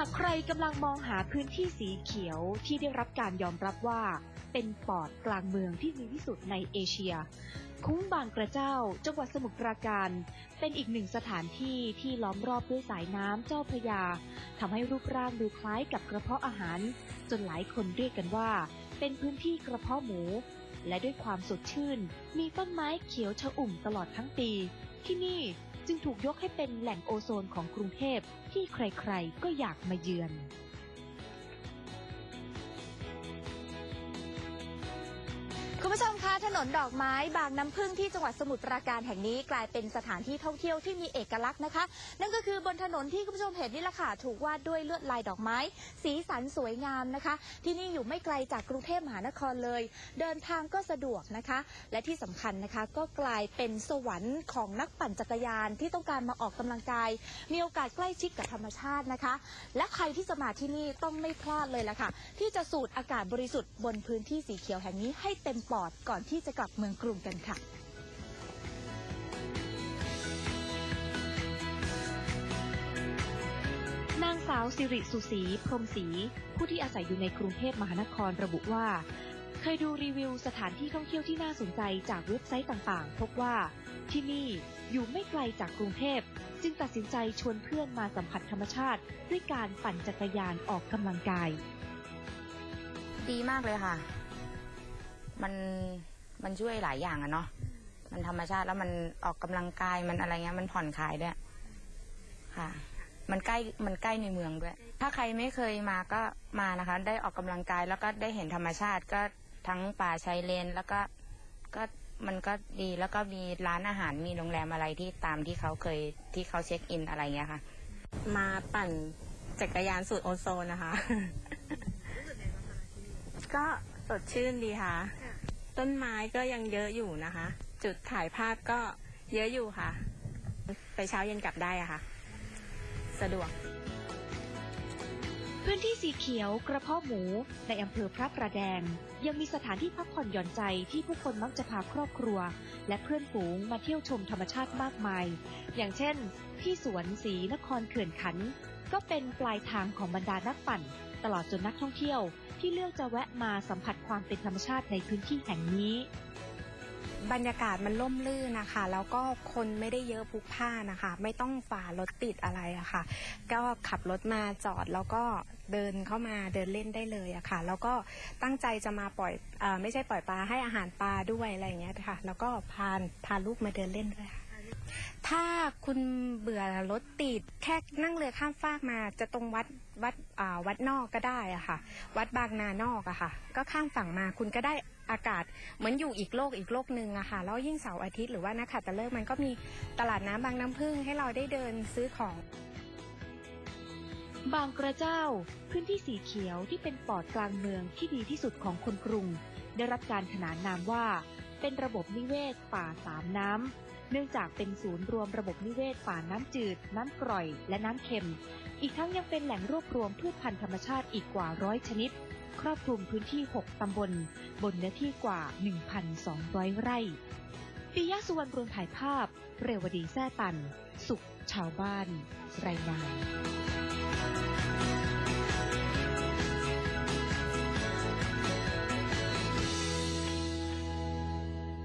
ากใครกำลังมองหาพื้นที่สีเขียวที่ได้รับการยอมรับว่า เป็นปอดกลางเมืองที่ดีที่สุดในเอเชีย คุ้งบางกระเจ้า จังหวัดสมุทรปราการ เป็นอีกหนึ่งสถานที่ที่ล้อมรอบด้วยสายน้ำเจ้าพระยาทำให้รูปร่างดูคล้ายกับกระเพาะอาหาร จนหลายคนเรียกกันว่า เป็นพื้นที่กระเพาะหมู และด้วยความสดชื่น มีต้นไม้เขียวชอุ่มตลอดทั้งปี ที่นี่ จึงถูกยกให้เป็นแหล่งโอโซนของกรุงเทพที่ใครๆก็อยากมาเยือน คุณผู้ชมคะถนนดอกไม้บางน้ำพึ่งที่จังหวัดสมุทรปราการแห่งนี้กลายเป็นสถานที่ท่องเที่ยวที่มีเอกลักษณ์นะคะ นั่นก็คือบนถนนที่คุณผู้ชมเห็นนี่แหละค่ะถูกวาดด้วยลวดลายดอกไม้ สีสันสวยงามนะคะ ที่นี่อยู่ไม่ไกลจากกรุงเทพมหานครเลย เดินทางก็สะดวกนะคะ และที่สำคัญนะคะก็กลายเป็นสวรรค์ของนักปั่นจักรยานที่ต้องการมาออกกำลังกาย มีโอกาสใกล้ชิดกับธรรมชาตินะคะ และใครที่จะมาที่นี่ต้องไม่พลาดเลยล่ะค่ะที่จะสูดอากาศบริสุทธิ์บนพื้นที่สีเขียวแห่งนี้ให้เต็มปอดก่อนที่จะกลับเมืองกรุงกันค่ะนางสาวสิริสุศรีพรมศรีผู้ที่อาศัยอยู่ในกรุงเทพมหานครระบุว่า เคยดูรีวิวสถานที่ท่องเที่ยวที่น่าสนใจจากเว็บไซต์ต่างๆ พบว่าที่นี่อยู่ไม่ไกลจากกรุงเทพ จึงตัดสินใจชวนเพื่อนมาสัมผัสธรรมชาติ ด้วยการปั่นจักรยานออกกำลังกาย ดีมากเลยค่ะ มันมันช่วยหลายอย่างอะเนาะมันธรรมชาติแล้วมันออกกำลังกายมันอะไรเงี้ยมันผ่อนคลายด้วยค่ะ มันใกล้มันใกล้ในเมืองด้วย ถ้าใครไม่เคยมาก็มานะคะ ได้ออกกำลังกายแล้วก็ได้เห็นธรรมชาติก็ทั้งป่าชายเลนแล้วก็ก็มันก็ดีแล้วก็มีร้านอาหารมีโรงแรมอะไรที่ตามที่เขาเคยที่เขาเช็คอินอะไรเงี้ยค่ะ มาปั่นจักรยานสูตรโอโซนนะคะ ก็สดชื่นดีค่ะ ต้นไม้ก็ยังเยอะอยู่นะคะ จุดถ่ายภาพก็เยอะอยู่ค่ะ ไปเช้าเย็นกลับได้อะค่ะ สะดวก พื้นที่สีเขียวกระเพาะหมู ในอำเภอพระประแดง ยังมีสถานที่พักผ่อนหย่อนใจที่ผู้คนมักจะพาครอบครัว และเพื่อนฝูงมาเที่ยวชมธรรมชาติมากมาย อย่างเช่น ที่สวนสีนครเขื่อนขัน ก็เป็นปลายทางของบรรดานักปั่น ตลอดจนนักท่องเที่ยวที่เลือกจะแวะมาสัมผัสความเป็นธรรมชาติในพื้นที่แห่งนี้ บรรยากาศมันร่มรื่นนะคะ แล้วก็คนไม่ได้เยอะพลุกพล่านนะคะ ไม่ต้องฝ่ารถติดอะไรอะค่ะ ก็ขับรถมาจอดแล้วก็เดินเข้ามาเดินเล่นได้เลยอะค่ะ แล้วก็ตั้งใจจะมาปล่อยอไม่ใช่ปล่อยปลาให้อาหารปลาด้วยอะไรอย่างเงี้ยค่ะ แล้วก็พาพาลูกมาเดินเล่นด้วยค่ะ ถ้าคุณเบื่อรถติดแค่นั่งเรือข้ามฟากมาจะตรงวัดวัดอ่าวัดนอกก็ได้อะค่ะ วัดบางนานอกอะค่ะ ก็ข้ามฝั่งมาคุณก็ได้อากาศเหมือนอยู่อีกโลกอีกโลกหนึ่งอะค่ะแล้วยิ่งเสาร์อาทิตย์หรือว่านักขัตฤกษ์มันก็มีตลาดน้ำบางน้ำพึ่งให้เราได้เดินซื้อของ บางกระเจ้า พื้นที่สีเขียวที่เป็นปอดกลางเมืองที่ดีที่สุดของคนกรุง ได้รับการขนานนามว่า เป็นระบบนิเวศป่าสามน้ำ เนื่องจากเป็นศูนย์รวมระบบนิเวศป่าน้ำจืด น้ำกร่อย และน้ำเค็ม อีกทั้งยังเป็นแหล่งรวบรวมพืชพันธุ์ธรรมชาติอีกกว่าร้อยชนิด ครอบคลุมพื้นที่ 6 ตำบล บนเนื้อที่กว่า 1,200 ไร่ปิยะสุวรรณรวมถ่ายภาพ เรวดีแซ่ตัน สุขชาวบ้าน รายงาน